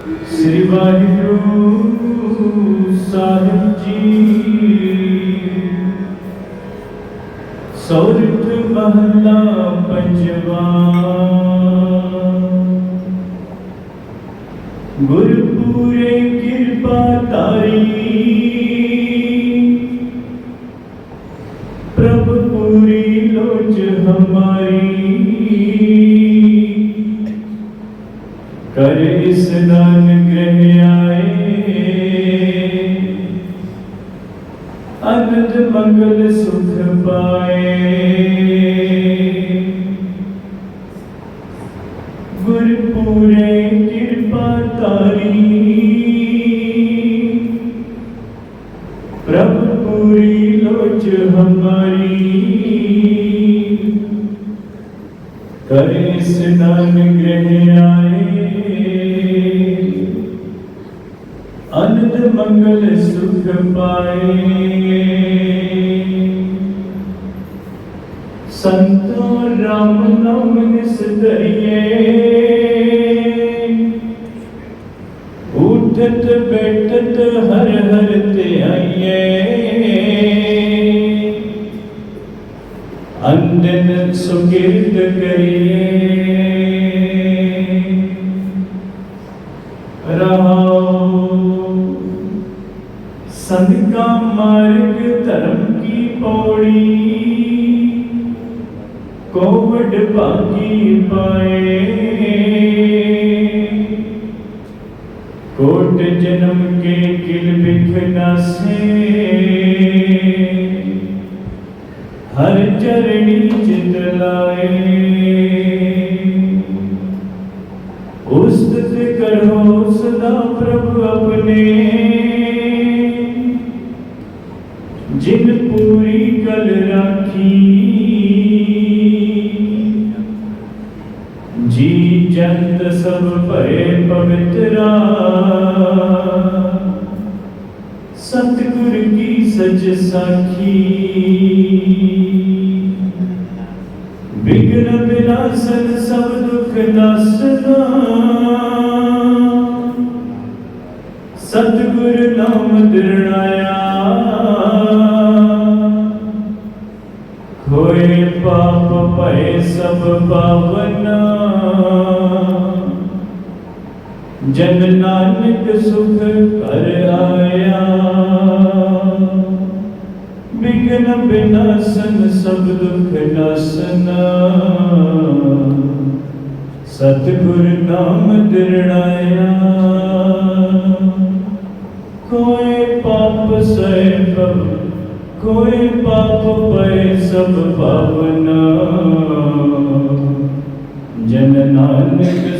ਸ੍ਰੀ ਵਾਹਿਗੁਰੂ ਸਾਹਿਬ ਜੀ। ਸੌਰਠ ਮਹਲਾ ਪੰਜਵਾ। ਗੁਰਪੂਰੇ ਕਿਰਪਾ ਤਾਰੀ ਪ੍ਰਭ ਪੂਰੀ ਲੋਚ ਹਮਾਰੀ। ਕਰ ਇਸਨਾਨ ਗ੍ਰਹਿ ਅਨੰਦ ਮੰਗਲ, ਸੁਖ ਪਾਏ। ਗੁਰ ਪੂਰੇ ਕਿਰਪਾ ਤਾਰੀ ਪ੍ਰਭ ਪੂਰੀ ਲੋਚ ਹਮਾਰੀ। ਕਰ ਇਸਨਾਨ ਗ੍ਰਹਿ ਅਨੰਦ ਮੰਗਲ ਸੁਖ ਪਾਏ ਸੰਤੋ ਰਾਮ ਨਾਮ ਨਿਸਤਰੀਏ ਉਠਤ ਬੈਠਤ ਅੰਦਨ ਸੁਕਿਰਤ ਕਰੀਏ ਰਹਾਉ ਸੰਗ ਕਾ ਮਾਰਗ ਧਰਮ ਕੀ ਪੌੜੀ ਕੋਵਡ ਭਾਗੀ ਪਾਏ ਕੋਟ ਜਨਮ ਕੇ ਕਿਲ ਬਿਖ ਨਾਸੇ ਹਰ ਚਰਣੀ ਚਿਤ ਲਾਏ। ਉਸਤਤ ਕਰੋ ਸਦਾ ਪ੍ਰਭ ਆਪਣੇ। ਜਿਨ ਪੂਰੀ ਕਲ ਰਾਖੀ। ਜੀ ਜੰਤ ਸਭ ਭਏ ਪਵਿੱਤਰਾ। ਸਤਿਗੁਰ ਕੀ ਸਚ ਸਾਖੀ? ਵਿਗਨ ਵਿਨਾਸ਼ਨ ਸਭ ਦੁਖ ਨਾਸਨਾ ਸਤਿਗੁਰ ਨਾਮ ਦਿਰਣਾਇਆ। ਹੋਏ ਪਾਪ ਭਏ ਸਭ ਪਾਵਨਾ। ਜਨ ਨਾਨਕ ਸੁਖ ਕਰ ਆਇਆ। ਵਿਗਨ ਬਿਨਾਸਨ ਸਭ ਦੁਖ ਨਾਸਨਾ। ਸਤਿਗੁਰ ਨਾਮ ਦਿਰਣਾਇਆ ਕੋਈ ਪਾਪ ਸਹਿ ਪਵ, ਕੋਈ ਪਾਪ ਪੈ ਸਭ ਪਾਵਨਾ। ਜਨ ਨਾਨਕ